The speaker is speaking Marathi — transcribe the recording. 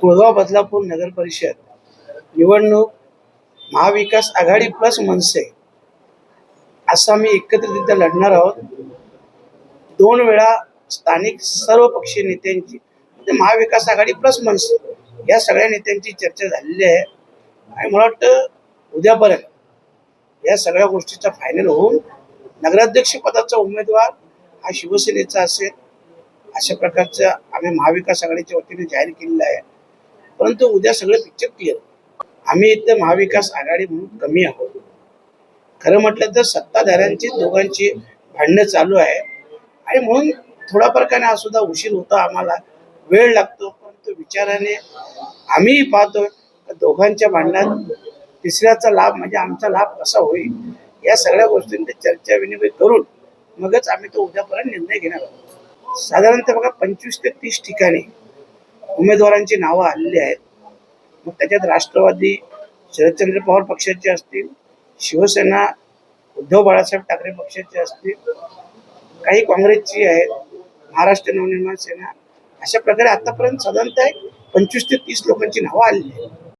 कुळगाव बदलापूर नगर परिषद. निवडणूक महाविकास आघाडी प्लस मनसे. असं आम्ही एकत्रितरित्या लढणार आहोत. दोन वेळा स्थानिक सर्व पक्षीय नेत्यांची म्हणजे महाविकास आघाडी प्लस मनसे या सगळ्या नेत्यांची चर्चा झालेली आहे. आणि मला वाटतं उद्यापर्यंत या सगळ्या गोष्टीचा फायनल होऊन नगराध्यक्ष पदाचा उमेदवार हा शिवसेनेचा असेल अशा प्रकारचं आम्ही महाविकास आघाडीच्या वतीने जाहीर केलेलं आहे. परंतु उद्या सगळं पिक्चर क्लिअर आम्ही इथं महाविकास आघाडी म्हणून कमी आहोत. खरं म्हटलं तर सत्ताधाऱ्यांची दोघांची भांडणं चालू आहे. आणि म्हणून थोडाफार का हा सुद्धा उशीर होता आम्हाला. वेळ लागतो. परंतु विचाराने आम्हीही पाहतो दोघांच्या भांडणात तिसऱ्याचा लाभ म्हणजे आमचा लाभ कसा होईल? या सगळ्या गोष्टींची चर्चा विनिमय करून मगच आम्ही तो उद्यापर्यंत निर्णय घेणार आहोत. साधारणतः बघा पंचवीस ते तीस ठिकाणी उमेदवारांची नावं आलेली आहेत. मग त्याच्यात राष्ट्रवादी शरदचंद्र पवार पक्षाचे असतील शिवसेना उद्धव बाळासाहेब ठाकरे पक्षाचे असतील काही काँग्रेसची आहेत महाराष्ट्र नवनिर्माण सेना अशा प्रकारे आतापर्यंत साधारणतः एक पंचवीस ते तीस लोकांची नावं आलेली आहेत.